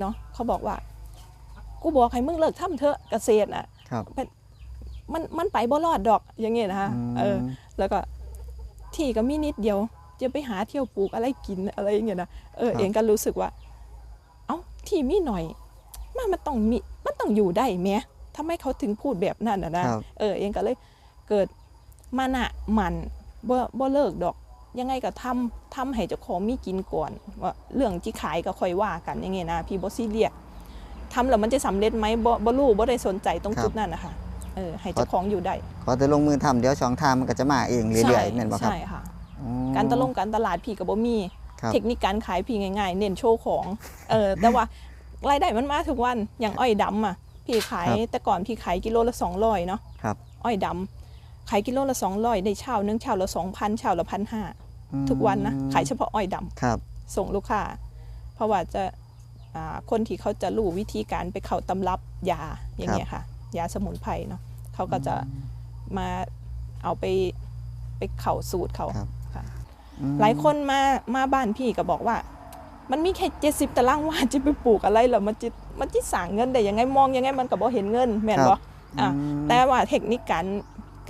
เนาะเขาบอกว่า กูบอกให้มึงเลิกทำเถอะเกษตรอะครับมันมันไปบ่รอดดอกอย่างเงี้ยนะคะมเออ แล้วก็ที่ก็มีนิดเดียว จะไปหาเที่ยวปลูกอะไรกินอะไรอย่างเงี้ยนะเออครับ เองก็รู้สึกว่า เอ้าที่มีหน่อย มันมันต้องมีมันต้องอยู่ได้แม้ทำไมเขาถึงพูดแบบนั้นอะนะครับ เออ เองก็เลยเกิดมานะมันบ่บ่เลิกดอก ยังไงก็ทำทำให้เจ้าของมีกินก่อนว่าเรื่องที่ขายก็ค่อยว่ากันอย่างเงี้ยนะพี่บอซีเรียสทำแล้วมันจะสำเร็จไหมบ่บ่รู้บ่ได้สนใจตรงจุดนั้นนะคะเออให้เจ้าของอยู่ได้ขอแต่ลงมือทำเดี๋ยวช่องทางมันก็จะมาเองเรื่อยๆแม่นบ่ครับใช่ค่ะอ๋อการตลงการตลาดพี่กับบ่มีครับเทคนิคการขายพี่ง่ายๆ เน้นโชว์ของเออแต่ว่ารายได้มันมาทุกวันอย่างอ้อยดำอะพี่ขายครับแต่ก่อนพี่ขายกิโลละ200เนาะครับอ้อยดำ ขายกิโลละ200ได้เช่านึงเช่าละ2,000เช่าละ1,500อืมทุกวันนะขายเฉพาะอ้อยดำครับ ส่งลูกค้า เพราะว่าจะอ่าคนที่เขาจะรู้วิธีการไปเข้าตำรับยาอย่างเงี้ยค่ะ ยาสมุนไพรเนาะเขาก็จะมาเอาไปไปเข่าสูตรเขาครับค่ะอืมหลายคนมามาบ้านพี่ก็บอกว่า มันมีแค่เจ็ดสิบตารางวาจะไปปลูกอะไรเหรอมันจะมันจะสั่งเงินได้ยังไงมองยังไงมันก็บ่เห็นเงินแม่นบ่อะอืมแต่ว่าเทคนิคการ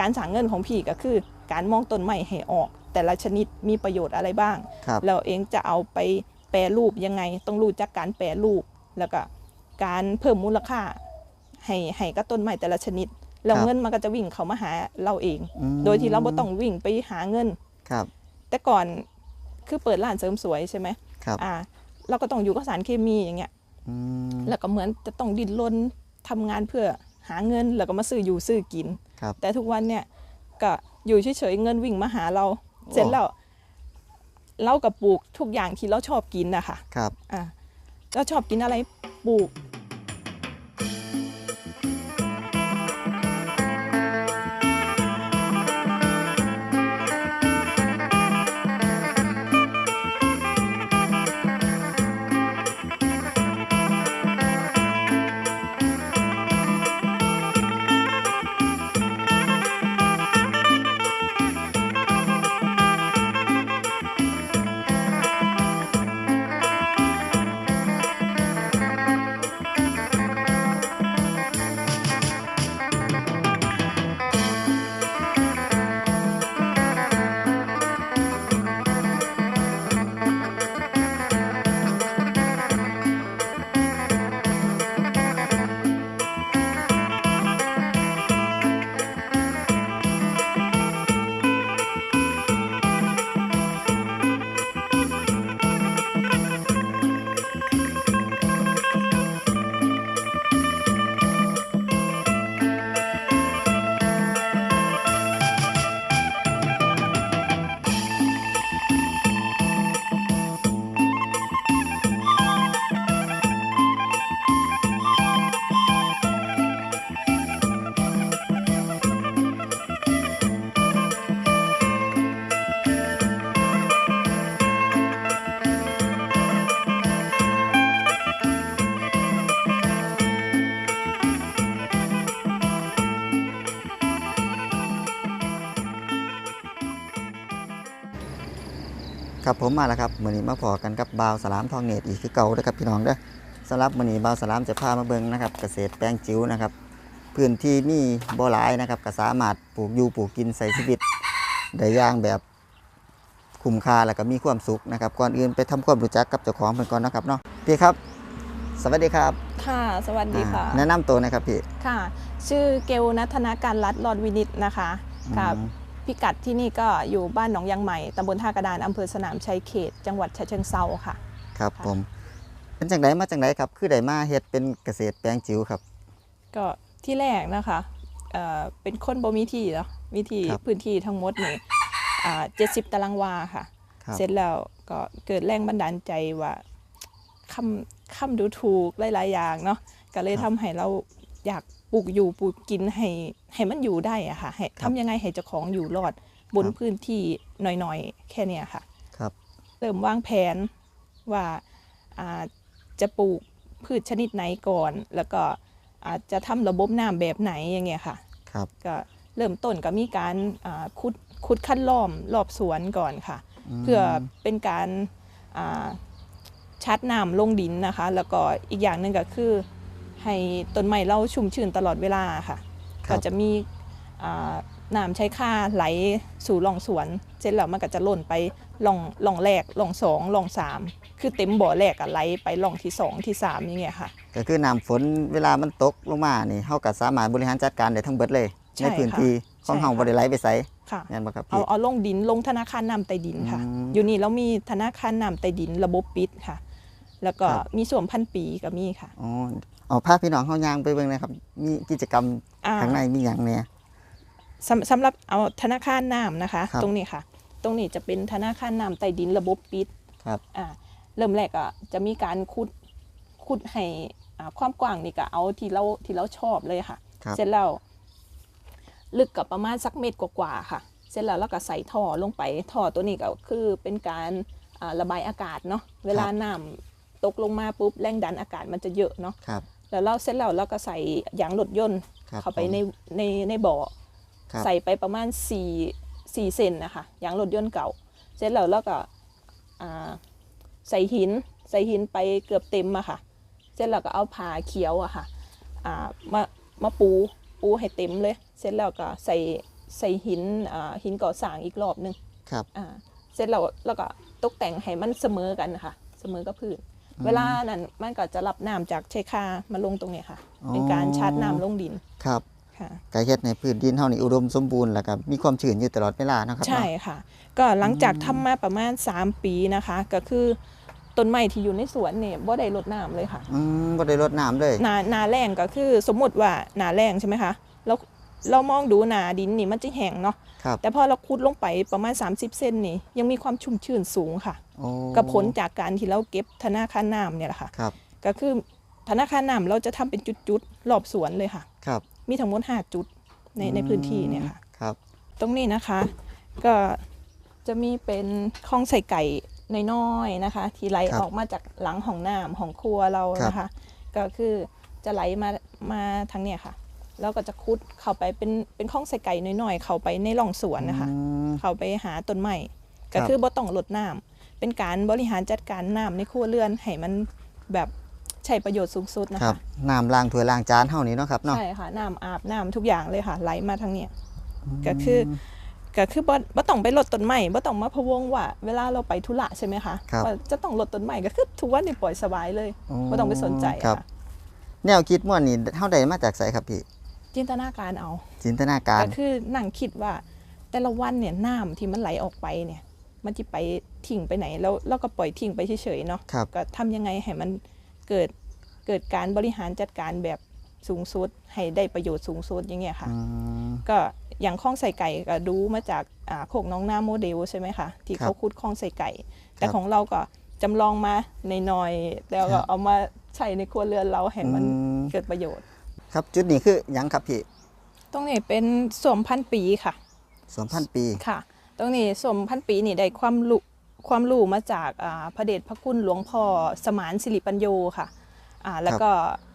การสั่งเงินของพี่ก็คือ การมองต้นไม้ให้ออก แต่ละชนิดมีประโยชน์อะไรบ้าง ครับเราเองจะเอาไปแปรรูปยังไง ต้องรู้จักการแปรรูป แล้วก็การเพิ่มมูลค่า ให้ให้กับต้นไม้แต่ละชนิด แล้วเงินมันก็จะวิ่งเข้ามาหาเราเอง อืม โดยที่เราไม่ต้องวิ่งไปหาเงิน ครับ แต่ก่อนคือเปิดร้านเสริมสวยใช่ไหมครับอ่า เราก็ต้องอยู่กับสารเคมีอย่างเงี้ย อืมแล้วก็เหมือนจะต้องดิ้นรนทำงานเพื่อ หาเงินแล้วก็มาซื้ออยู่ซื้อกิน ครับแต่ทุกวันเนี่ยก็อยู่เฉยๆเงินวิ่งมาหาเรา เสร็จแล้วเรากับปลูกทุกอย่างที่เราชอบกินนะคะครับอะเราชอบกินอะไรปลูก ผมมาแล้วครับมื้อนี้มาพอกันกับบ่าวสลามทองเนตรอีกคือเก่าเด้อครับพี่น้องเด้อสำหรับมื้อนี้บ่าวสลามจะพามาเบิ่งนะครับ เกษตรแปลงจิ๋วนะครับ พื้นที่มีบ่หลายนะครับก็สามารถปลูกอยู่ปลูกกินใส่ชีวิตได้อย่างแบบคุ้มค่าแล้วก็มีความสุขนะครับก่อนอื่นไปทำความรู้จักกับเจ้าของเพิ่นก่อนนะครับเนาะพี่ครับ สวัสดีครับ ค่ะ สวัสดีค่ะอ่าแนะนำตัวหนะครับพี่ค่ะ ชื่อเกลนัทนาการรัตน์รอดวินิตนะคะกับอืม พิกัดที่นี่ก็อยู่บ้านหนองยางใหม่ตำบลท่ากระดานอำเภอสนามชัยเขต จังหวัดฉะเชิงเซาค่ะ ครับค่ะผม เป็นจังไดมาจังไดครับ คือได้มาเฮ็ดเป็นเกษตรแปลงจิ๋วครับ ก็ที่แรกนะคะเอ่อเป็นคนบ่มีที่เนาะมีที่ครับพื้นที่ทั้งหมดนี่เจ็ดสิบตารางวาค่ะ ครับ เสร็จแล้วก็เกิดแรงบันดาลใจว่าคำคำดูถูกหลายๆอย่างเนาะก็เลยทำให้เราอยาก ปลูกอยู่ปลูกกินให้ให้มันอยู่ได้อะค่ะให้ทำยังไงให้เจ้าของอยู่รอดบนพื้นที่หน่อยๆ แค่เนี้ยค่ะครับเริ่มวางแผนว่าอ่าจะปลูกพืชชนิดไหนก่อน แล้วก็อาจจะทำระบบน้ำแบบไหนอย่างเงี้ยค่ะครับก็เริ่มต้นก็มีการอ่าขุดขุดคัดล้อมรอบสวนก่อนค่ะ เพื่อเป็นการอ่าชัดน้ำลงดินนะคะ แล้วก็อีกอย่างหนึ่งก็คือ ให้ต้นไม้เราชุ่มชื้นตลอดเวลาค่ะครับก็จะมีอ่าน้ำใช้ค่าไหลสู่หล่องสวน เสร็จแล้วมันก็จะหล่นไปหล่องหล่องแรกหล่องสองหล่องสามคือเต็มบ่อแรกอะไหลไปหล่องที่สองที่สามอย่างเงี้ยค่ะ ก็คือน้ำฝนเวลามันตกลงมานี่เฮาก็สามารถบริหารจัดการได้ทั้งเบิดเลยใช่ในพื้นค่ะที่ของใช่เฮาค่ะบ่ได้ไหลไปไสค่ะแม่นบ่ครับเอาพี่เอาลงดินลงธนาคารน้ำใต้ดินค่ะอืมอยู่นี่เรามีธนาคารน้ำใต้ดินระบบปิดค่ะ แล้วก็ครับมีส่วนพันปีก็มีค่ะอ๋อ เอาพาพี่น้องเฮาย่างไปเบิ่งหนะครับ มีกิจกรรมอ่า ข้างในมีหยังแหน่ สำสำหรับเอาธนาคารน้ำนะคะ ครับตรงนี้ค่ะ ตรงนี้จะเป็นธนาคารน้ำใต้ดินระบบปิดครับ อ่าเริ่มแรกอะจะมีการขุดขุดให้อ่าความกว้างนี่ก็เอาที่เราที่เราชอบเลยค่ะ ครับ เสร็จแล้วลึกกับประมาณสักเมตรกว่าๆค่ะ เสร็จแล้วเราก็ใส่ท่อลงไปท่อตัวนี้ก็คือเป็นการอ่าระบายอากาศเนาะเวลาน้ำตกลงมาปุ๊บแรงดันอากาศมันจะเยอะเนาะ ครับ แล้วเราเสร็จแล้วเราก็ใส่ยางรถยนต์ครับเข้าไปผมในในในบ่อครับใส่ไปประมาณ4 4เซนนะคะยางรถยนต์เก่า เสร็จแล้วเราก็อ่าใส่หิน ใส่หินไปเกือบเต็มอะค่ะ เสร็จแล้วก็เอาผ้าเขียวอะค่ะอ่ามามาปูปูให้เต็มเลย เสร็จแล้วก็ใส่ใส่หินอ่าหินก่อสร้างอีกรอบหนึงครับอ่าเสร็จแล้วแล้วก็ตกแต่งให้มันเสมอกันนะคะเสมอกับพื้น เวลานั้นมันก็จะรับน้ำจากชายคามาลงตรงเนี้ยค่ะ เป็นการชาร์จน้ำลงดินครับค่ะก็เฮ็ดในพื้นดินเฮานี่อุดมสมบูรณ์แล้วก็มีความชื้นอยู่ตลอดเวลาเนาะครับใช่เนาะค่ะ ก็หลังจากทำมาประมาณ 3 ปีนะคะ ก็คือต้นไม้ที่อยู่ในสวนเนี่ยบ่ได้รดน้ำเลยค่ะอืมบ่ได้รดน้ำเลยนานาแรงก็คือ สมมติว่านาแรงใช่ไหมคะแล้วเรามองดูนาดินนี่มันจะแห้งเนาะครับแต่พอเราขุดลงไปประมาณ 30 เซนนี่ยังมีความชุ่มชื้นสูงค่ะโอ้ กับผลจากการที่เราเก็บธนาคารน้ำเนี่ยแหละค่ะครับ ก็คือธนาคารน้ำเราจะทำเป็นจุดๆรอบสวนเลยค่ะ ครับ มีทั้งหมด5จุดในในพื้นที่เนี่ยค่ะครับ ตรงนี้นะคะ ก็จะมีเป็นคลองใส่ไก่น้อยๆนะคะ ที่ไหลครับออกมาจากหลังห้องน้ำของครัวเรานะคะ ก็คือจะไหลมามาทางเนี่ยค่ะแล้วก็จะคุดเข้าไปเป็นเป็นคลองใส่ไก่น้อยๆ เข้าไปในร่องสวนนะคะอืมเข้าไปหาต้นไม้ครัก็บคือบ่ต้องลดน้ำ เป็นการบริหารจัดการน้ำในครัวเรือนให้มันแบบใช้ประโยชน์สูงสุดนะครัคะบน้ำล้างถ้วยล้างจานเฮานี่เนาะครับเนาะใช่ค่ะน้ำอาบน้ำทุกอย่างเลยค่ะ ไหลมาทางเนี้ย ก็คือก็คือบ่บ่ต้องไปลดต้นไม้บ่ต้องมาพะวงว่า เวลาเราไปธุระใช่ไหมคะครับ ว่าจะต้องลดต้นไม้ก็คือทุกวันนี่ปล่อยสบายเลยบ่ต้องไปสนใจครับ ค่ะแนวคิดม่วนนี่เฮาได้มาจากไสครับพี่ จินตนาการเอา จินตนาการ ก็คือนั่งคิดว่าแต่ละวันเนี่ยน้ำที่มันไหลออกไปเนี่ย มันจะไปทิ้งไปไหนแล้วเราก็ปล่อยทิ้งไปเฉยๆเนาะครับ ก็ทำยังไงให้มันเกิดเกิดการบริหารจัดการแบบสูงสุดให้ได้ประโยชน์สูงสุดอย่างเงี้ยค่ะ อืม ก็อย่างคลองใส่ไก่ก็ดูมาจากอ่าโคกน้องหน้าโมเดลใช่ไหมคะที่ครับเขาคุดคลองใส่ไก่ แต่ครับของเราก็จำลองมาในหน่อยๆแล้วครัก็บเอามาใช้ในครัวเรือนเราให้มันอืมเกิดประโยชน์ ครับจุดนี้คือหยังครับพี่ตรงนี้เป็นสวมพันปีค่ะ สวนพันปี ค่ะ ตรงนี้สวมพันปีนี่ได้ความรู้ความรู้มาจากอ่าพระเดชพระคุณหลวงพ่อสมานสิริปัญโยค่ะอ่าแล้วก็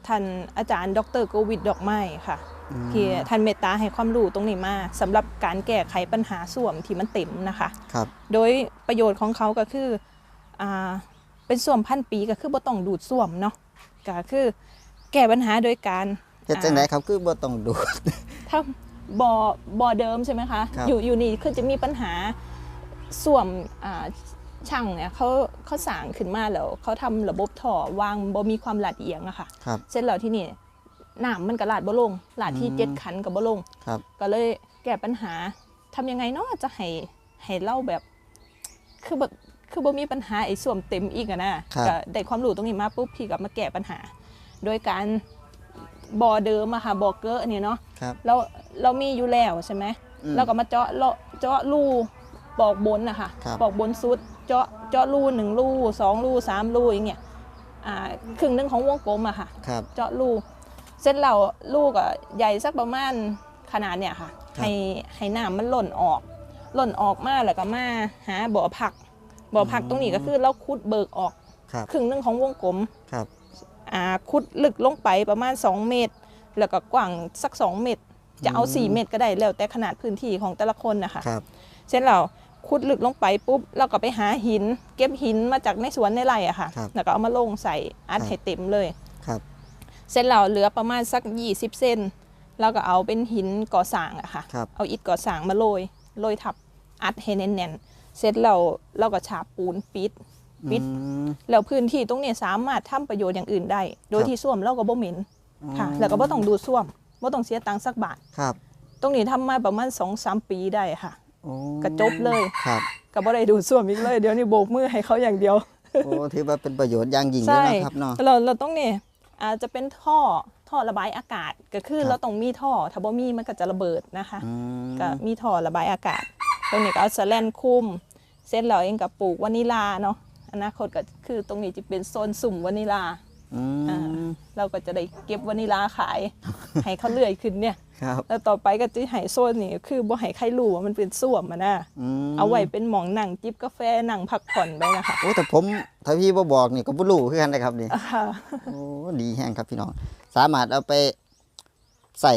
ท่านอาจารย์ ดรโกวิดดอกไม้ค่ะที่ท่านเมตตาให้ความรู้ตรงนี้มาสำหรับการแก้ไขปัญหาส้วมที่มันเต็มนะคะครับโดยประโยชน์ของเขาก็คืออ่าเป็นส้วมพันปีก็คือบ่ต้องดูดส้วมเนาะก็คือแก้ปัญหาโดยการเฮ็ดจังไดครับคือบ่ต้องดูดถ้า บ่อบ่อเดิมใช่ไหมคะครับ อยู่อยู่นี่คือจะมีปัญหาส้วมอ่าช่างเนี่ยเขาเขาสร้างขึ้นมาแล้วเขาทำระบบท่อวางบ่มีความลาดเอียงอะค่ะ ครับ เสร็จแล้วที่นี่น้ำมันก็ลาดบ่ลงลาดที่อืม เจ็ดขันก็บ่ลง ครับ ก็เลยแก้ปัญหาทำยังไงเนาะจะให้ให้เล่าแบบ คือแบบคือบ่มีปัญหาไอ้ส่วมเต็มอีกอะนะครับ ก็ได้ความรู้ตรงนี้มาปุ๊บพี่ก็มาแก้ปัญหา โดยการบ่อเดิมอะค่ะบ่อเกอะเนี่ยเนาะครับเรา เรามีอยู่แล้วใช่ไหมอืม เราก็มาเจาะเลาะเจาะรูปอกบนนะคะครับปอกบนสุดเจาะเจาะรูหนึ่งรูสองรูสามรูอย่างเงี้ยอ่าครึ่งหนึงของวงกลมอะค่ะ ครับ เจาะรูเส้นเราลูกอะใหญ่สักประมาณขนาดเนี่ยค่ะ ครับ ให้ให้น้ำมันหล่นออก หล่นออกมาแล้วก็มาหาบ่อผัก บ่อผักตรงนี้ก็คือเราคุดเบิกออกครับครึ่งหนึงของวงกลมครับอ่าคุดลึกลงไปประมาณ 2 เมตร แล้วก็กว้างสัก 2 เมตร จะเอา 4 เมตรก็ได้แล้วแต่ขนาดพื้นที่ของแต่ละคนนะคะครับ เส้นเราขุดลึกลงไปปุ๊บเราก็ไปหาหิน เก็บหินมาจากในสวนในไร่อะค่ะ ครับแล้วก็เอามาลงใส่อัดครับ ให้เต็มเลย ครับ เสร็จแล้วเหลือประมาณสัก 20 เซนเราก็เอาเป็นหินก่อสร้างอะค่ะ ครับเอาอิฐก่อสร้างมาโรยโรยทับอัดให้แน่นๆ เสร็จแล้วเราก็ฉาบปูนปิดปิด อืม แล้วพื้นที่ตรงเนี้ยสามารถทำประโยชน์อย่างอื่นได้ โดยครับ ที่ส้วมเราก็บ่เหม็นค่ะอ๋อแล้วก็บ่ต้องดูดส้วม บ่ต้องเสียตังค์สักบาท ครับตรงนี้ทำมาประมาณ2-3ปีได้ค่ะ โอ้กระจบเลย ครับ ก็บ่ได้ดูดส้วมอีกเลย เดี๋ยวนี้โบกมือให้เขาอย่างเดียว โอ้ถือว่าเป็นประโยชน์อย่างยิ่งเลยใช่นะครับเนาะ เราเราต้องเนี่ยอาจจะเป็นท่อท่อระบายอากาศก็คือครับ เราต้องมีท่อถ้าบ่มีมันก็จะระเบิดนะคะ อืมก็มีท่อระบายอากาศ ตรงนี้ก็เอาสแลนคุมเสร็จแล้วเองกับปลูกวานิลาเนาะอนาคตก็คือตรงนี้จะเป็นโซนสุ่มวานิลา อือ่ามเราก็จะได้เก็บวานิลาขายให้เขาเลื่อยขึ้นเนี่ย ครับ แล้วต่อไปก็จะให้โซนนี่คือบ่ให้ใครรู้ว่ามันเป็นส้วมอะนะมเอาไว้เป็นหมองนั่งจิบกาแฟนั่งพักผ่อนไปนะคะโอ้แต่ผมถ้าพี่บ่บอกนี่ก็บ่รู้คือกันนะครับนี่ค่ะโอ้ดีแห้งครับพี่น้อง สามารถเอาไปใส่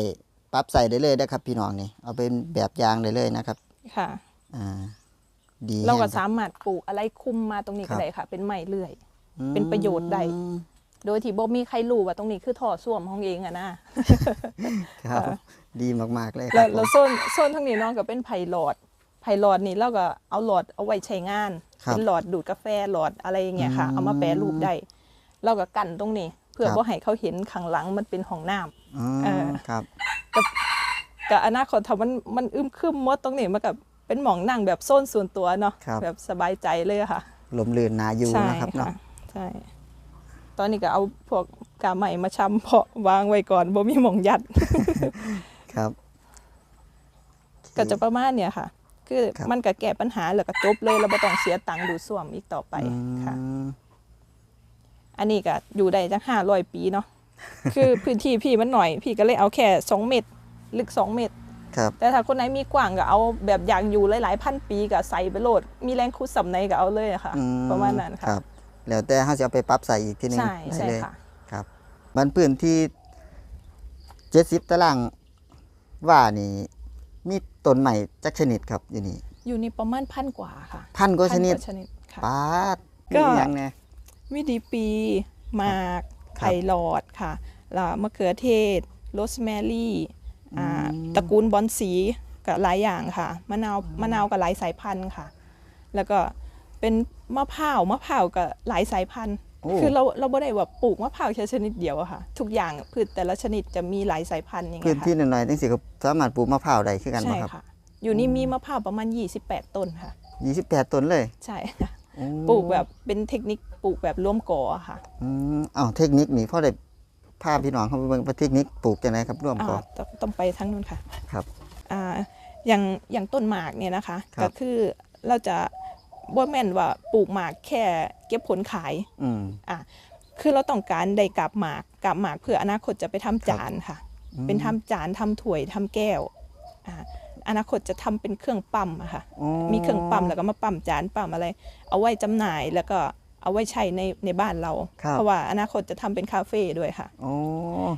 ปรับใส่ได้เลยนะครับ พี่น้องนี่เอาเป็นแบบอย่างได้เลยนะครับ ค่ะ อ่า ดีเราก็แห้งคบ สามารถปลูกอะไรคุมมาตรงนี้ครัก็บ ได้ค่ะ เป็นไม้เลื่อยอืมเป็นประโยชน์ได้ โดยที่บ่มีใครรู้ว่าตรงนี้คือท่อส้วมของเองอะนะครับ ดีมากๆเลยคแล้รัวบแล้วโซนโซนทางนี้เน้องก็เป็นไผ่หลอดไผ่หลอดนี่เราก็เอาหลอดเอาไว้ใช้งาน ครับเป็นหลอดดูดกาแฟหลอดอะไรอย่างเงี้ยค่ะ อืมเอามาแปรรูปได้เราก็กั้นตรงนี้ เพื่อครับ บ่ให้เขาเห็นข้างหลังมันเป็นห้องน้ำ อ๋อเออ ครับ กับอนาคตถ้ามันมันอึมครึมมดตรงนี้มันกับเป็นหมองนั่งแบบโซนส่วนตัวเนาะครับ แบบสบายใจเลยอะค่ะลมลื่นนาอยู่ใช่นะครับเนาะค่ะใช่ ตอนนี้ก็เอาพวกกาใหม่มาชำเพาะวางไว้ก่อนบ่มีหมองยัด ครับ ก็จะประมาณเนี่ยค่ะ คือครับ มันก็แก้ปัญหาแล้วก็จบเลยเราไม่ต้องเสียตังค์ดูดซ่วมอีกต่อไปอืมค่ะอันนี้ก็อยู่ได้จังห้าร้อยปีเนาะ คือพื้นที่พี่มันหน่อย พี่ก็เลยเอาแค่สองเมตร ลึกสองเมตร ครับแต่ถ้าคนไหนมีกว้างก็เอาแบบอยากอยู่หลายๆ พันปีก็ใส่ไปโหลด มีแรงคุดสำในก็เอาเลยอะค่ะ อืประมาณนั้นคค่ะ รับ แล้วแต่เขาจะเอาไปปรับใส่อีกทีหนึงใช่ได้ใช่เลยค่ะ ครับ มันพื้นที่เจ็ดสิบตารางว่านี่มีต้นใหม่จักชนิดครับอยู่นี่อยู่นี่ประมาณพันกว่าค่ะพันกว่าชนิดพัชนิดค่ะปาดก็มีหยังไงวิดีปีหมากครับไผ่หลอดค่ะแล้วมะเขือเทศโรสแมรี่อ่าอืมตระกูลบอนสีกับหลายอย่างค่ะมะนาวมะนาวกับหลายสายพันธุ์ค่ะ แล้วก็ เป็นมะพร้าวมะพร้าวกับหลายสายพันธุ์ โอ้ คือเราเราไม่ได้แบบปลูกมะพร้าวแค่ชนิดเดียวอะค่ะ ทุกอย่างพืชแต่ละชนิดจะมีหลายสายพันธุ์อย่างพื้เงี้นยที่ค่ะหน่อยๆจังสิก็สามารถปลูกมะพร้าวได้คือกันบ่ใช่ครับค่ะ อยู่นี่มีมะพร้าวประมาณ 28 ต้นค่ะ28ต้นเลยใช่ค่ะโอ้ปลูกแบบเป็นเทคนิคปลูกแบบร่วมกออะค่ะอืมอ้าวเทคนิคนี่พ่อได้พาพี่น้องเข้าไปเบิ่งว่าเทคนิคปลูกจังไดครับร่วมก่อ อ่าต้องต้องไปทั้งนู้นค่ะครับอ่าอย่างอย่างต้นหมากเนี่ยนะคะ ครับ ก็คือเราจะ บ่แม่นว่าปลูกหมากแค่เก็บผลขายอืมอะคือเราต้องการได้กับหมากกับหมากเพื่ออนาคตจะไปทำจานค่ะ อืมเป็นทำจานทำถ้วยทำแก้วอ่าอนาคตจะทำเป็นเครื่องปั๊มอะค่ะ อ๋อมีเครื่องปั๊มแล้วก็มาปั๊มจานปั๊มอะไร เอาไว้จำหน่ายแล้วก็เอาไว้ใช้ในในบ้านเรา ครับ เพราะว่าอนาคตจะทำเป็นคาเฟ่ด้วยค่ะ โอ้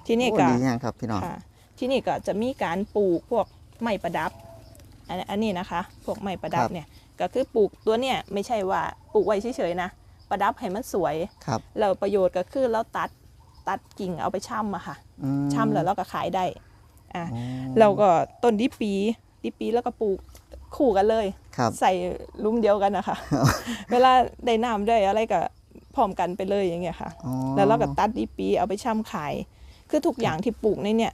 ที่นี่โอ้ก็ดีแฮงครับพี่น้อง ค่ะ ที่นี่ก็จะมีการปลูกพวกไม้ประดับอันอันนี้นะคะ พวกไม้ประดับเนี่ย ก็คือปลูกตัวเนี่ยไม่ใช่ว่าปลูกไว้เฉยๆนะประดับให้มันสวยครับแล้วประโยชน์ก็คือเราตัดตัดกิ่งเอาไปช่ำอะค่ะอืมช่ำแล้วเราก็ขายได้อะอ๋อเราก็ต้นดิปีดิปีแล้วก็ปลูกคู่กันเลยครับใส่หลุ้มเดียวกันนะคะเวลาได้น้ำได้อะไรก็พร้อมกันไปเลยอย่างเงี้ยค่ะอ๋อแล้วเราก็ตัดดิปีเอาไปช่ำขาย คือทุกอย่างที่ปลูกในเนี่ย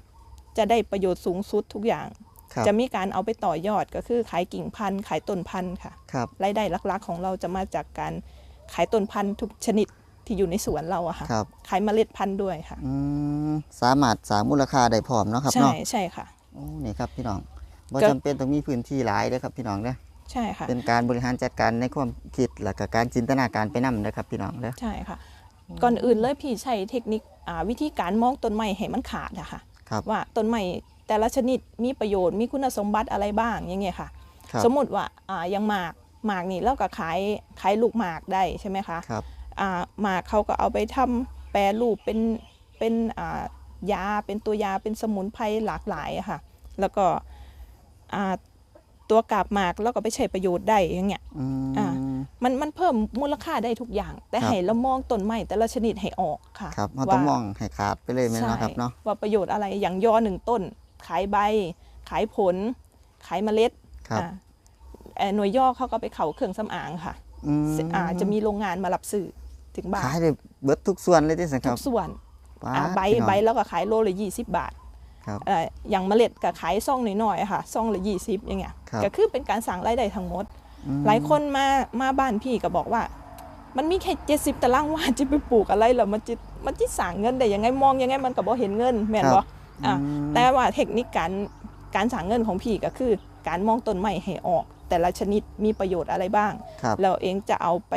จะได้ประโยชน์สูงสุดทุกอย่างครับ จะมีการเอาไปต่อยอดก็คือขายกิ่งพันธุ์ขายต้นพันธุ์ค่ะครับรายได้หลักๆ ของเราจะมาจากการขายต้นพันธุ์ทุกชนิดที่อยู่ในสวนเราอะค่ะครับขายเมล็ดพันธุ์ด้วยค่ะอืมสามารถสร้างมูลค่าได้พร้อมเนาะครับใช่เนาะใช่ค่ะ โอ้นี่ครับพี่น้องบ่ก็ จำเป็นต้องมีพื้นที่หลายเด้อครับพี่น้องเด้อใช่ค่ะ เป็นการบริหารจัดการในความคิดและก็การจินตนาการไปนำเด้อครับพี่น้องเด้อ ใช่ค่ะ ก่อนอื่นเลยพี่ใช้เทคนิคอ่าวิธีการมองต้นไม้ให้มันขาดอะค่ะ ครับ ว่าต้นไม้ แต่ละชนิดมีประโยชน์มีคุณสมบัติอะไรบ้างอย่างเงี้ยค่ะครับสมมุติว่าอ่าอย่างหมากหมากนี่เราก็ขายขายลูกหมากได้ใช่ไหมคะครับอ่าหมากเขาก็เอาไปทำแปรรูปเป็นเป็นอ่ายาเป็นตัวยาเป็นสมุนไพรหลากหลายอะค่ะ แล้วก็อ่าตัวกาบหมากแล้วก็ไปใช้ประโยชน์ได้อย่างเงี้ยอืมอ่ามันมันเพิ่มมูลค่าได้ทุกอย่าง แต่ครับให้เรามองต้นไม้แต่ละชนิดให้ออกค่ะ ครับเราต้องว่ามองให้ขาดไปเลยไหมนเนาะครับเนาะว่าประโยชน์อะไรอย่างยอหนึ่งต้น ขายใบ ขายผล ขายเมล็ดครับอ่าเอ่อหน่วยย่อเขาก็ไปเขาเครื่องสำอางค่ะอืมอ่าจะมีโรงงานมารับซื้อถึงบ้านขายได้เบิดทุกส่วนเลยที่สังคทุรับกส่วนว้าอ่าใบพี่น้อง ใบแล้วก็ขายโลละยี่สิบบาทครับเอ่ออย่างเมล็ดก็ขายซ่องหน่อยๆอะค่ะซ่องละยี่สิบอย่างเงี้ยครับ ก็คือเป็นการสั่งรายได้ทั้งหมด อืมหลายคนมามาบ้านพี่ก็บอกว่า มันมีแค่เจ็ดสิบตารางวาจะไปปลูกอะไรเหรอมันจะมันจะสั่งเงินได้ยังไงมองยังไงมันก็บ่เห็นเงินแม่นบ่ อะอืมแต่ว่าเทคนิคการการสั่งเงินของพี่ก็คือ การมองต้นไม้ให้ออก แต่ละชนิดมีประโยชน์อะไรบ้างครับเราเองจะเอาไป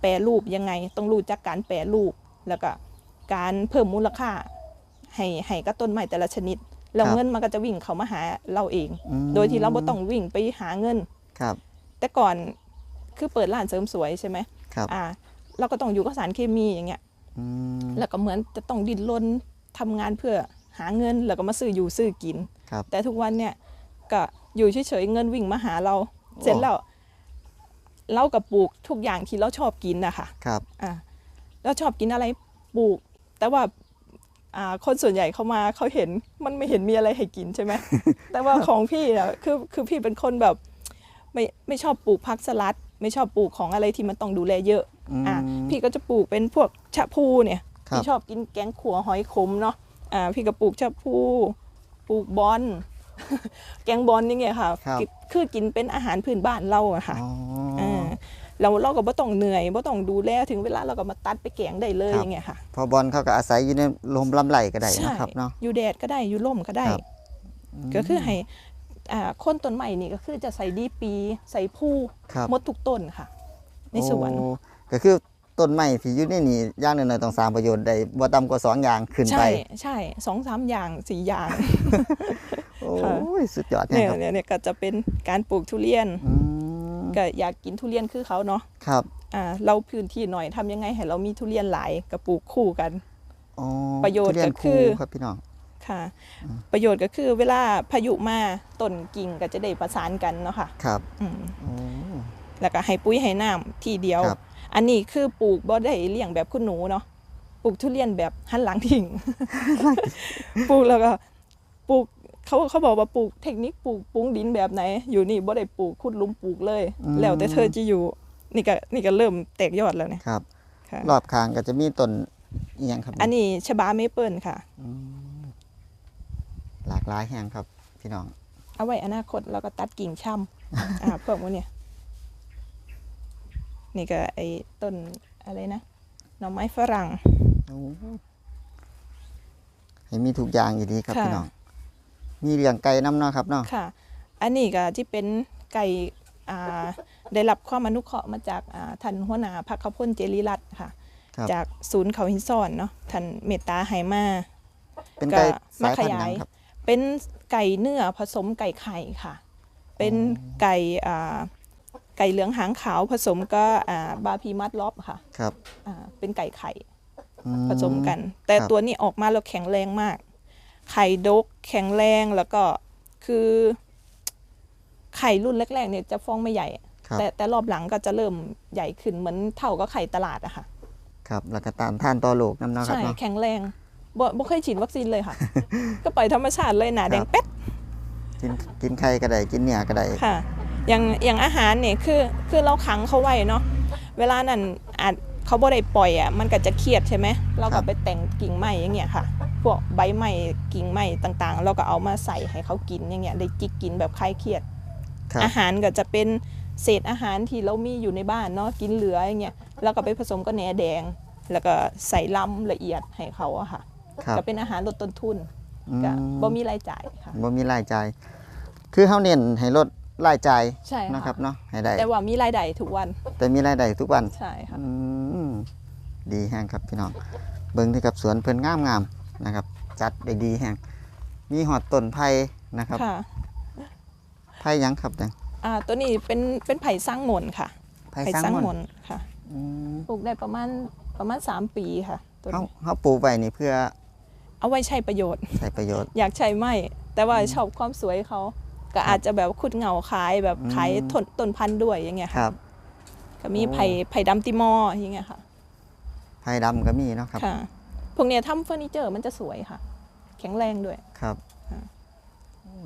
แปรรูปยังไง ต้องรู้จักการแปรรูป แล้วก็การเพิ่มมูลค่า ให้ให้กับต้นไม้แต่ละชนิด แล้วเงินมันก็จะวิ่งเข้ามาหาเราเองอืมโดยที่เราไม่ต้องวิ่งไปหาเงินครับ แต่ก่อนคือเปิดร้านเสริมสวยใช่ไหมครับอ่าเราก็ต้องอยู่กับสารเคมีอย่างเงี้ยอืมแล้วก็เหมือนจะต้องดิ้นรนทำงานเพื่อ หาเงินแล้วก็มาซื้ออยู่ซื้อกิน ครับแต่ทุกวันเนี่ยก็อยู่เฉยๆเงินวิ่งมาหาเรา เสร็จแล้วเรากับปลูกทุกอย่างที่เราชอบกินนะคะครับอ่าเราชอบกินอะไรปลูก แต่ว่าอ่าคนส่วนใหญ่เขามาเขาเห็นมันไม่เห็นมีอะไรให้กินใช่ไหม แต่ว่าของพี่อะคือคือพี่เป็นคนแบบไม่ไม่ชอบปลูกผักสลัด ไม่ชอบปลูกของอะไรที่มันต้องดูแลเยอะอืมอ่าพี่ก็จะปลูกเป็นพวกชะพูเนี่ยครับ พี่ชอบกินแกงขัวหอยขมเนาะ อ่าพี่ก็ปลูกชะพูปลูกบอนแกงบอนนี่ไงค่ะครับ คือกินเป็นอาหารพื้นบ้านเราอะค่ะ อ๋อเออเราเราก็บ่ต้องเหนื่อยบ่ต้องดูแลถึงเวลาเราก็มาตัดไปแกงได้เลยครับ อย่างเงี้ยค่ะพอบอลเขาก็อาศัยอยู่ในลมลำไหลก็ได้นะครับเนาะ อยู่แดดก็ได้อยู่ร่มก็ได้ ครับ ก็คือให้อ่าคนต้นใหม่นี่ก็คือจะใส่ดีปี ใส่ผู้ครับหมดทุกต้นค่ะ ในสวน โอ้ก็คือ ต้นไม้ที่อยู่ในนี่อย่างหนึ่งต้องสร้างประโยชน์ได้บ่ต่ำกว่าสองอย่างขึ้นไป ใช่ใช่สองสามอย่างสี่อย่างโอ้ยสุดยอดเนี่ยครับเนี่ยเนี่ยก็จะเป็นการปลูกทุเรียนอืมก็อยากกินทุเรียนคือเขาเนาะครับอ่าเราพื้นที่หน่อยทำยังไงให้เรามีทุเรียนหลายกับปลูกคู่กัน อ๋อประโยชน์ทุเรีก็คือครับพี่น้อง ค่ะ ประโยชน์ก็คือเวลาพายุมาต้นกิ่งก็จะได้ประสานกันเนาะค่ะครับอืมโอ้ แล้วก็ให้ปุ๋ยให้น้ำทีเดียว ครับ อันนี้คือปลูกบ่ได้เลี้ยงแบบคุณหนูเนาะปลูกทุเรียนแบบหันหลังทิ้งปลูกแล้วก็ปลูกเขาเขาบอกว่าปลูกเทคนิคปลูกปุ้งดินแบบไหน อยู่นี่บ่ได้ปลูกขุดหลุมปลูกเลย แล้วแต่เธอจะอยู่นี่ก็นี่ก็เริ่มแตกยอดแล้วเนี่ยครับค่ะรอบข้างก็จะมีต้นอีหยังครับ อันนี้ชบาเมเปิลค่ะหลากหลายแห่งครับพี่น้อง เอาไว้อนาคตเราก็ตัดกิ่งช่ำอ่าเพิ่มว่าเนี่ย นี่ก็ไอ้ต้นอะไรนะหน่อไม้ฝรั่งโอ้ให้มีทุกอย่างอยู่ดีครับค่ะพี่น้อง มีเลี้ยงไก่น้ำเนาะครับเนาะค่ะ อันนี้ก็ที่เป็นไก่อ่าได้รับความอนุเคราะห์มาจากอ่าท่านหัวหน้าพักขพลเจริรัตน์ค่ะครับจากศูนย์เขาหินซ่อนเนาะท่านเมตตาไหมาเป็นไก่ก็มาสายพันธุ์หขยายัยงครับ เป็นไก่เนื้อผสมไก่ไข่ค่ะ เป็นไก่อ่า ไก่เหลืองหางขาวผสมก็อ่าบาพีมัดล็อบค่ะครับอ่าเป็นไก่ไข่อืผสมกัน แต่ครับตัวนี้ออกมาแล้วแข็งแรงมาก ไข่ดกแข็งแรงแล้วก็คือไข่รุ่นแรกๆเนี่ยจะฟองไม่ใหญ่ครับแต่แต่รอบหลังก็จะเริ่มใหญ่ขึ้นเหมือนเท่ากับไข่ตลาดอะค่ะ ครับแล้วก็ตามท่านต่อโลกน้ำเนาะครับใช่เนาะแข็งแรงบ่บ่เคยฉีดวัคซีนเลยค่ะ ก็ปล่อยธรรมชาติเลยหนาแดคงรับเป๊ดกินกินไข่ก็ได้กินเนื้อก็ได้ค่ะ อย่างอย่างอาหารเนี่ยคือคือเราขังเขาไว้เนาะเวลานั้นอาจเขาบ่ได้ปล่อยอะมันก็จะเครียดใช่ไหมเราครัก็บไปแต่งกิ่งไม้อย่างเงี้ยค่ะ พวกใบไม้กิ่งไม้ต่างๆ เราก็เอามาใส่ให้เขากินอย่างเงี้ยได้จิกกินแบบคลายเครียด ครับอาหารก็จะเป็นเศษอาหารที่เรามีอยู่ในบ้านเนาะกินเหลืออย่างเงี้ยแล้วก็ไปผสมกับแหนแดง แล้วก็ใส่ลำละเอียดให้เขาอะค่ะครับก็เป็นอาหารลดต้นทุนอืมก็บ่มีรายจ่ายค่ะ บ่มีรายจ่ายคือเฮาเน้นให้ลด รายจ่ายใช่นะครัค่ะบเนาะให้ได้แต่ว่ามีรายได้ทุกวัน แต่มีรายได้ทุกวันใช่ค่ะอืมดีแฮงครับพี่น้องเบิ่งที่กับสวนเพิ่นงามงามๆนะครับ จัดได้ดีแฮงมีหอดต้นไผ่นะครับค่ะไผ่หยังครับเนี่ยอ่าตัวนี้เป็นเป็นไผ่สร้างหมนค่ะไผ่ไผ่สร้างสร้างมหมนนค่ะอืมปลูกได้ประมาณประมาณ3ปีค่ะตัวเฮานี้เฮาปลูกไว้นี่เพื่อ เอาไว้ใช้ประโยชน์ใช้ประโยชน์ อยากใช้ไม่แต่ว่าชอบความสวยเขา ก็อาจจะแบบขุดเหงาขายแบบอืมขายต้นต้นพันธุ์ด้วยอย่างเงี้ยคค่ะรับก็มีโอ้ไผ่ไผ่ดำติมอร์อย่างเงี้ยค่ะไผ่ดำก็มีเนาะครับค่ะพวกเนี้ยทำเฟอร์นิเจอร์มันจะสวยค่ะ แข็งแรงด้วยครับค่ะ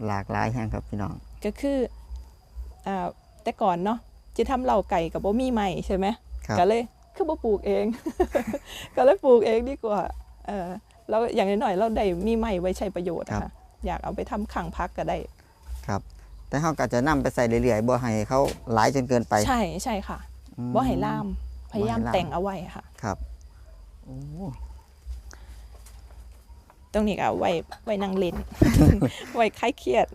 หลากหลายแห่งครับพี่น้อง ก็คืออ่าแต่ก่อนเนาะจะทำเหล่าไก่กับบ่มีใหม่ใช่ไหมครับก็เลยคือบ่ปลูกเอง ก็เลยปลูกเองดีกว่าเออแล้วอย่างน้อยๆเราได้มีใหม่ไว้ใช้ประโยชน์อะค่ะอยากเอาไปทำขังพักก็ได้ ครับ แต่เขาก็จะนำไปใส่เรื่อยๆบ่ให้เขาหลายจนเกินไป ใช่ใช่ค่ะอืมบ่ให้ล่าม พยายามบ่ให้ล่ามแต่งเอาไว้ค่ะ ครับโอ้ตรงนี้ก็เอาไว้ไว้นั่งเล่นไว้คลายเครียด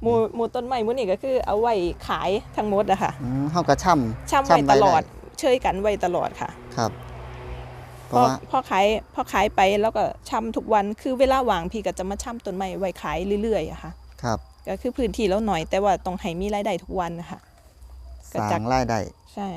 หมูหมูต้นไม้หมูนี่ก็คือเอาไว้ขายทั้งหมดอะค่ะอืมเขาก็ช่ำช่ำไว้ตลอดไเชยกันไว้ตลอดค่ะ ครับเพพราะอว่าพอขายพอขายไปแล้วก็ช่ำทุกวันคือเวลาว่างพี่ก็จะมาช่ำต้นไม้ไว้ขายเรื่อยๆอะค่ะ ครับ ก็คือพื้นที่แล้วหน่อย แต่ว่าต้องให้มีรายได้ทุกวันนะคะสก็จัร้ากงรายได้ใช่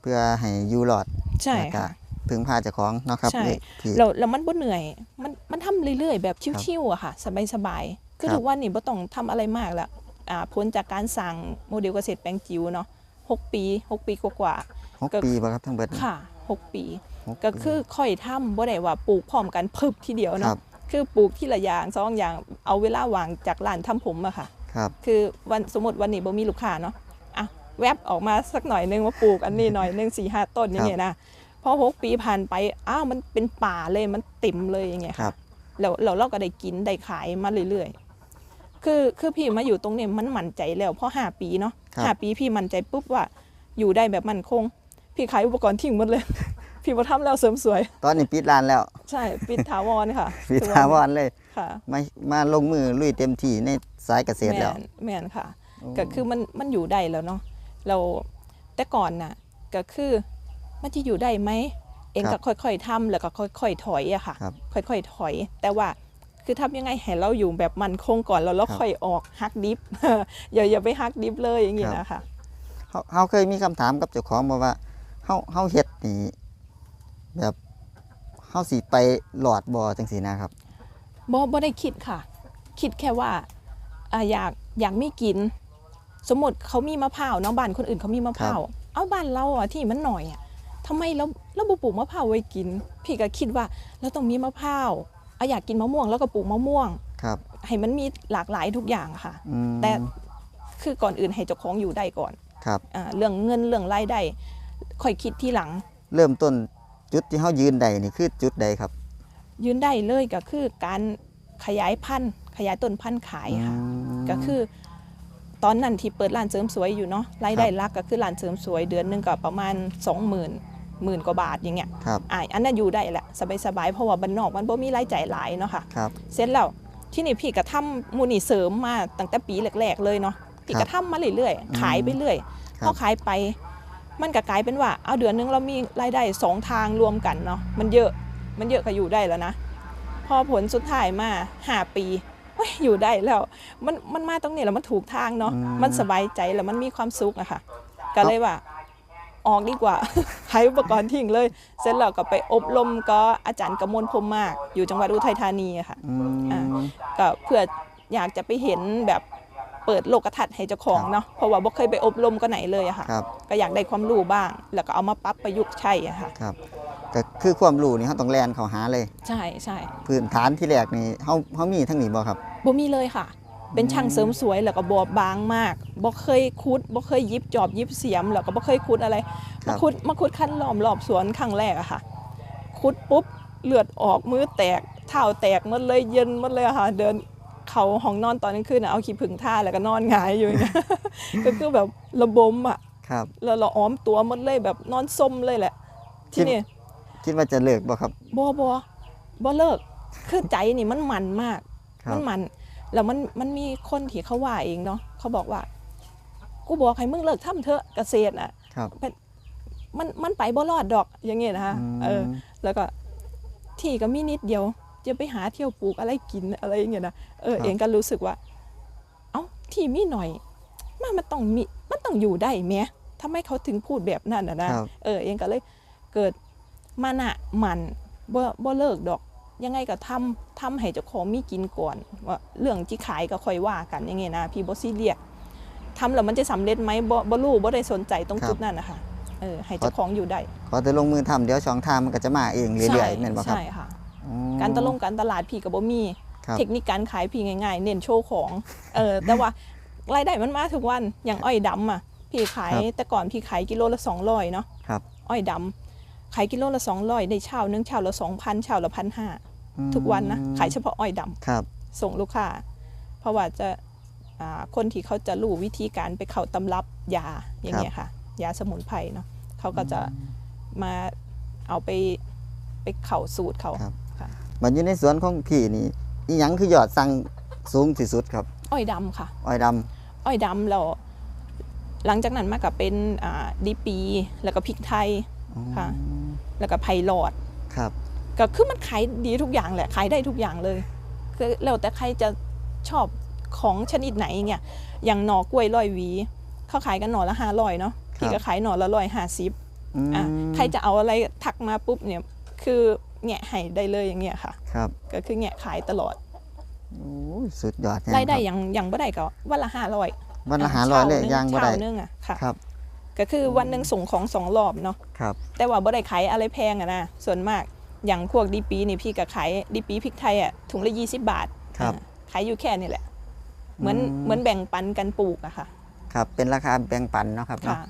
เพื่อให้อยู่รอดใช่แล้วก็ค่ะพึ่งพาเจ้าของเนาะครับใช่นี่พี่แล้วแล้วมันบ่เหนื่อย มันมันทำเรื่อย ๆ แบบชิวๆอะค่ะ สบายๆคือครับทุกวันนี้บ่ต้องทำอะไรมากแล้วอ่าพ้นจากการสั่งโมเดลเกษตรแปลงจิ๋วเนาะหกปีหกปีกว่าหกก็ปีบ่ครับทั้งเบิดนี่ๆค่ะหกปีหปี ก็คือค่อยทำบ่ได้ว่าปลูกพร้อมกันพึบทีเดียวครัเนาะบ คือปลูกทีละอย่างสองอย่างเอาเวลาว่างจากร้านทำผมอะค่ะ ครับ คือวันสมมติวันนี้บ่มีลูกค้าเนาะอะแวบออกมาสักหน่อยนึงมาปลูกอันนี้หน่อยนึงสี่ห้าต้นอย่างเงี้ยนะพอหกปีผ่านไปอ้าวมันเป็นป่าเลยมันติ่มเลยอย่างเงี้ยครัค่ะบแล้วแล้วเราก็ได้กินได้ขายมาเรื่อยๆ คือคือพี่มาอยู่ตรงนี้มันมั่นใจแล้วเพราะห้าปีเนาะครับห้าปีพี่มั่นใจปุ๊บว่าอยู่ได้แบบมั่นคง พี่ขายอุปกรณ์ทิ้งหมดเลย พี่มาทำแล้วเสริมสวย ตอนนี้ปิดร้านแล้ว ใช่ปิดถาวรค่ะปิดถาวรเลยค่ะมามาลงมือลุยเต็มที่ในสายเกษตรแมแล้วนแมนค่ะโอ้ก็คือมันมันอยู่ได้แล้วเนาะเราแต่ก่อนน่ะก็คือมันจะอยู่ได้ไหมเองก็ค่อยๆทำแล้วก็ค่อย ๆ ถอยอะค่ะครับค่อยๆถอย แต่ว่าคือทำยังไงให้เราอยู่แบบมันคงก่อนแล้วเราครับค่อยออกฮักดิฟอย่าอย่าไปฮักดิฟเลยอย่างงี้ครับนะคะเฮาเฮาเคยมีคำถามกับเจ้าของมาว่าเฮาเฮาเฮ็ดนี่ แบบเฮาสิไปหลอดบ่จังซี่นะครับบ่บ่ได้คิดค่ะ คิดแค่ว่าอ่าอยากอยากมีกิน สมมติเขามีมะพร้าวเน้องบ้านคนอื่นเขามีมะพร้าวเอาบ้านเราอะที่มันหน่อยอะทำไมเราเราบ่ปลูกมะพร้าวไว้กิน พี่ก็คิดว่าเราต้องมีมะพร้าวเอาอยากกินมะม่วงแล้วก็ปลูกมะม่วงครับให้มันมีหลากหลายทุกอย่างค่ะอืมแต่คือก่อนอื่นให้เจ้าของอยู่ได้ก่อนครับอ่าเรื่องเงินเรื่องรายได้ค่อยคิดที่หลัง เริ่มต้น จุดที่เฮายืนได้นี่คือจุดใดครับ ยืนได้เลยก็คือการขยายพันธุ์ขยายต้นพันธุ์ขายค่ะอืมก็คือ ตอนนั้นที่เปิดร้านเสริมสวยอยู่เนาะรายได้หลักก็คือร้านเสริมสวยเดือนหนึงก็ประมาณ 20,000หมื่นกว่าบาทอย่างเงี้ยครับอ่าอันนั้นอยู่ได้แหละสบายๆเพราะว่าบ้านนอกมันบ่มีรายจ่ายหลายเนาะค่ะครับเสร็จแล้วที่นี่พี่ก็ทำมูนี่เสริมมาตั้งแต่ปีแรกๆเลยเนาะพี่ก็ทำมาเรื่อยอืมๆขายไปเรื่อยครัพอบขายไป มันก็กลายเป็นว่าเอาเดือนหนึงเรามีรายได้สองทางรวมกันเนาะมันเยอะมันเยอะก็อยู่ได้แล้วนะ พอผลสุดท้ายมาห้าปีเฮ้ยอยู่ได้แล้ว มันมันมาตรงนี้แล้วมันถูกทางเนาะอืมมันสบายใจแล้วมันมีความสุขอะค่ะ ก็เลยว่าออกดีกว่าขายอุปกรณ์ทิ้งเลย เสร็จแล้วก็ไปอบรมก็อาจารย์กมลพรหมมาก อยู่จังหวัดอุทัยธานีอะค่ะอือ่ามก็เพื่ออยากจะไปเห็นแบบ เปิดโลกทัศน์ให้เจ้าของครับเนาะเพราะว่าบ่เคยไปอบรมก็ไหนเลยอะค่ะครับ ก็อยากได้ความรู้บ้าง แล้วก็เอามาปรับประยุกต์ใช้อะค่ะครับก็คือความรู้นี่เฮาต้องแล่นเข้าหาเลย ใช่ใช่พื้นฐานที่แรกนี่เฮาเฮามีทั้งนี้บ่ครับ บ่มีเลยค่ะ เป็นช่างเสริมสวยแล้วก็บอบบางมากบ่เคยคุดบ่เคยยิบจอบยิบเสียมแล้วก็บ่เคยคุดอะไรครัมาบคุดมาคุดขั้นล้อมรอบสวนครั้งแรกอะค่ะ คุดปุ๊บเลือดออกมือแตกเท้าแตกหมดเลยเย็นหมดเลยอะค่ะ เดิน เขาห้องนอนตอนกลางคืนน่ะเอาขี้ผึ่งท่าแล้วก็นอนหงายอยู่อย่างเงี้ยก็คือแบบระบมอะครับแล้วเราอ้อมตัวหมดเลยแบบนอนส้มเลยแหละคิที่ดนี่คิดว่าจะเลิกบ่ครับบ่บ่บ่เลิก คือใจนี่มันมันมากครัมับนมัน แล้วมันมันมีคนที่เขาว่าเองเนาะเขาบอกว่า กูบอกให้มึงเลิกทำเถอะเกษตรอะครับมันมันไปบ่รอดดอกอย่างเงี้ยนะคะมเออ แล้วก็ที่ก็มีนิดเดียว จะไปหาเที่ยวปลูกอะไรกินอะไรอย่างเงี้ยนะเออครับเองก็รู้สึกว่า เอ้าที่มีหน่อยมันมันต้องมีมันต้องอยู่ได้แหมทำไมเขาถึงพูดแบบนั้นอะนะครับเออเองก็เลยเกิดมานะมันบ่บ่เลิกดอก ยังไงก็ทำทำให้เจ้าของมีกินก่อนว่าเรื่องที่ขายก็ค่อยว่ากันอย่างเงี้ยนะพี่บอสซีเรียสทำแล้วมันจะสำเร็จไหมบ่บ่รู้บ่ได้สนใจตรงจุดนั้นนะคะเออให้เจ้าของอยู่ได้ขอแต่ลงมือทำเดี๋ยวช่องทางมันก็จะมาเองเรื่อยๆแม่นบ่ครับใช่ค่ะอ๋อ การตลงการตลาดพี่กับบ่มีครับเทคนิคการขายพี่ง่ายๆ เน้นโชว์ของเออแต่ว่ารายได้มันมาทุกวันอย่างอ้อยดำอะพี่ขายครับแต่ก่อนพี่ขายกิโลละสองร้อยเนาะครับอ้อยดำขายกิโลละสองร้อยได้เช่านึงเช่าละสองพันเช่าละพันห้าอืมทุกวันนะขายเฉพาะอ้อยดำครับ ส่งลูกค้าเพราะว่าจะอ่าคนที่เขาจะรู้วิธีการไปเข้าตำรับยาอย่างเงี้ยค่ะ ยาสมุนไพรเนาะเขาก็จะมาเอาไปไปเข่าสูตรเขาครั บค่ะมันอยู่ในสวนของพี่นี่อีหยังคือยอดสั่งสูงที่สุดครับอ้อยดำค่ะ อ้อยดำอ้อยดำแล้วหลังจากนั้นมากับเป็นอ่าดีปี แล้วก็พริกไทย อ๋อค่ะ แล้วก็ไพลอด ครับ ก็คือมันขายดีทุกอย่างแหละขายได้ทุกอย่างเลยคือแล้วแต่ใครจะชอบของชนิดไหนเงี้ยอย่างหน่อกล้วยร้อยหวี เขาขายกันหน่อละห้าร้อยเนาะพี่ก็ขายหน่อละร้อยห้าสิบอืมอะใครจะเอาอะไรทักมาปุ๊บเนี่ยคือ แงะให้ได้เลยอย่างเงี้ยค่ะ ครับก็คือแงะขายตลอดโอ้ยสุดยอดแฮงรายได้คบอย่างอย่างบ่ได้ก็วันละห้าร้อยวันละหาร้อยเลยย่างบ่ได้เช้านึงอะค่ะ ครับ ก็คือวันหนึ่งส่งของสองรอบเนาะครับ แต่ว่าบ่ได้ขายอะไรแพงอะนะส่วนมากอย่างพวกดีปีนี่พี่ก็ขายดีปีพริกไทยอะถุงละ20บาทครับ อ่าขายอยู่แค่นี้แหละ เหมือนอืม เหมือนแบ่งปันกันปลูกอะค่ะ ครับ เป็นราคาแบ่งปันเนาะครับเนาะค่ะ